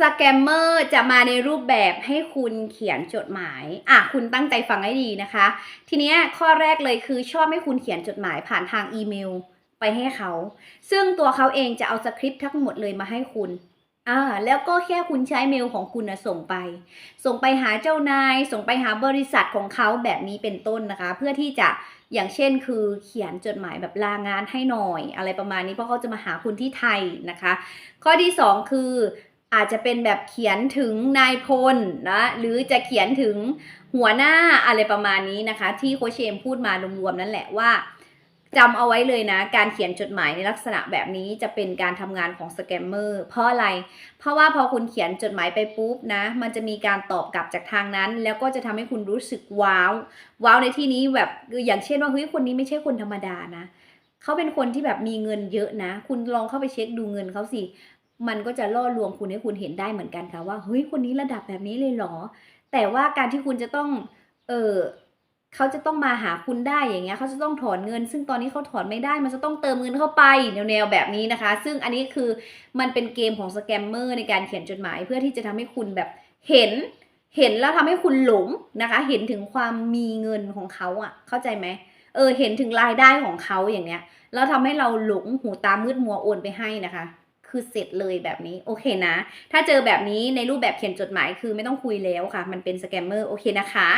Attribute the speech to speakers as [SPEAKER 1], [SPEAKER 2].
[SPEAKER 1] สแกมเมอร์จะมาในรูปแบบให้คุณเขียนจดหมาย อะ คุณตั้งใจฟังให้ดีนะคะ ทีเนี้ยข้อแรกเลยคือชอบให้คุณเขียนจดหมายผ่านทางอีเมลไปให้เขา ซึ่งตัวเขาเองจะเอาสคริปต์ทั้งหมดเลยมาให้คุณ อ่า แล้วก็แค่คุณใช้เมลของคุณนะส่งไป ส่งไปหาเจ้านาย ส่งไปหาบริษัทของเขาแบบนี้เป็นต้นนะคะ เพื่อที่จะอย่างเช่นคือเขียนจดหมายแบบลางานให้หน่อย อะไรประมาณนี้เพราะเขาจะมาหาคุณที่ไทยนะคะ ข้อที่สองคือ อาจจะเป็นแบบเขียนถึงนายพลนะหรือจะเขียนถึงหัวหน้าอะไรประมาณนี้นะคะ ที่โคชเชมพูดมารวมๆนั่นแหละว่าจำเอาไว้เลยนะ การเขียนจดหมายในลักษณะแบบนี้จะเป็นการทำงานของสแกมเมอร์เพราะอะไร เพราะว่าพอคุณเขียนจดหมายไปปุ๊บนะ มันจะมีการตอบกลับจากทางนั้น แล้วก็จะทำให้คุณรู้สึกว้าว ว้าวในที่นี้แบบคืออย่างเช่นว่าเฮ้ยคนนี้ไม่ใช่คนธรรมดานะเขาเป็นคนที่แบบมีเงินเยอะนะ คุณลองเข้าไปเช็คดูเงินเขาสิ มันก็จะล่อลวงคุณให้คุณเห็นได้เหมือนกันค่ะว่าเฮ้ยคนนี้ระดับแบบนี้เลยเหรอ แต่ว่าการที่คุณจะต้อง เออเขาจะต้องมาหาคุณได้อย่างเงี้ยเขาจะต้องถอนเงิน ซึ่งตอนนี้เขาถอนไม่ได้ มันจะต้องเติมเงินเข้าไปแนวๆแบบนี้นะคะ ซึ่งอันนี้คือมันเป็นเกมของสแกมเมอร์ในการเขียนจดหมาย เพื่อที่จะทำให้คุณแบบเห็นเห็นแล้วทำให้คุณหลงนะคะ เห็นถึงความมีเงินของเขาอะเข้าใจไหมเออเห็นถึงรายได้ของเขาอย่างเนี้ยแล้วทำให้เราหลงหูตามืดมัวโอนไปให้นะคะ คือเสร็จเลยแบบนี้โอเคนะ ถ้าเจอแบบนี้ในรูปแบบเขียนจดหมายคือไม่ต้องคุยแล้วค่ะ มันเป็นสแกมเมอร์โอเคนะคะ